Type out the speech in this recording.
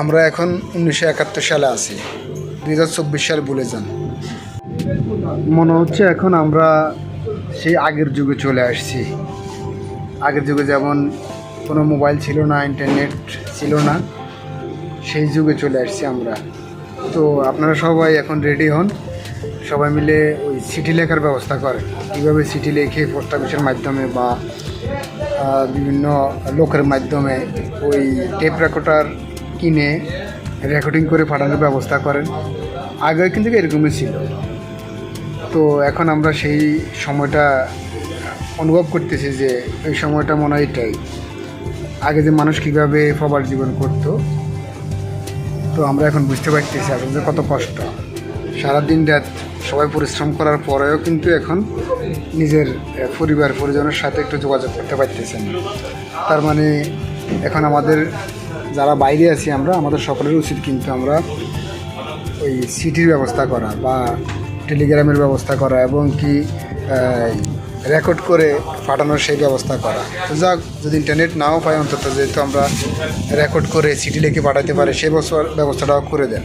আমরা এখন উনিশশো একাত্তর সালে আছি। দুই হাজার চব্বিশ সাল ভুলে যান। মনে হচ্ছে এখন আমরা সেই আগের যুগে চলে আসছি। আগের যুগে যেমন কোনো মোবাইল ছিল না, ইন্টারনেট ছিল না, সেই যুগে চলে আসছি আমরা। তো আপনারা সবাই এখন রেডি হন। সবাই মিলে ওই চিঠি লেখার ব্যবস্থা করে কীভাবে চিঠি লিখে পোস্ট অফিসের মাধ্যমে বা বিভিন্ন লোকের মাধ্যমে ওই টেপ রেকর্ডার কিনে রেকর্ডিং করে পাঠানোর ব্যবস্থা করেন। আগে কিন্তু এরকমই ছিল। তো এখন আমরা সেই সময়টা অনুভব করতেছি যে ওই সময়টা মনে হয় এটাই। আগে যে মানুষ কীভাবে সবার জীবন করতো, তো আমরা এখন বুঝতে পারতেছি আসলে কত কষ্ট। সারাদিন রাত সবাই পরিশ্রম করার পরেও কিন্তু এখন নিজের পরিবার, পরিজনের সাথে একটু যোগাযোগ করতে পারতেছেন তার মানে এখন আমাদের যারা বাইরে আছি আমরা, আমাদের সকলের উচিত কিন্তু আমরা ওই সিটির ব্যবস্থা করা বা টেলিগ্রামের ব্যবস্থা করা এবং কি রেকর্ড করে পাঠানোর সেই ব্যবস্থা করা। তো যাক, যদি ইন্টারনেট নাও পাই অন্তত, যেহেতু আমরা রেকর্ড করে সিটি লিখে পাঠাতে পারি, সেই বছর ব্যবস্থাটাও করে দেন।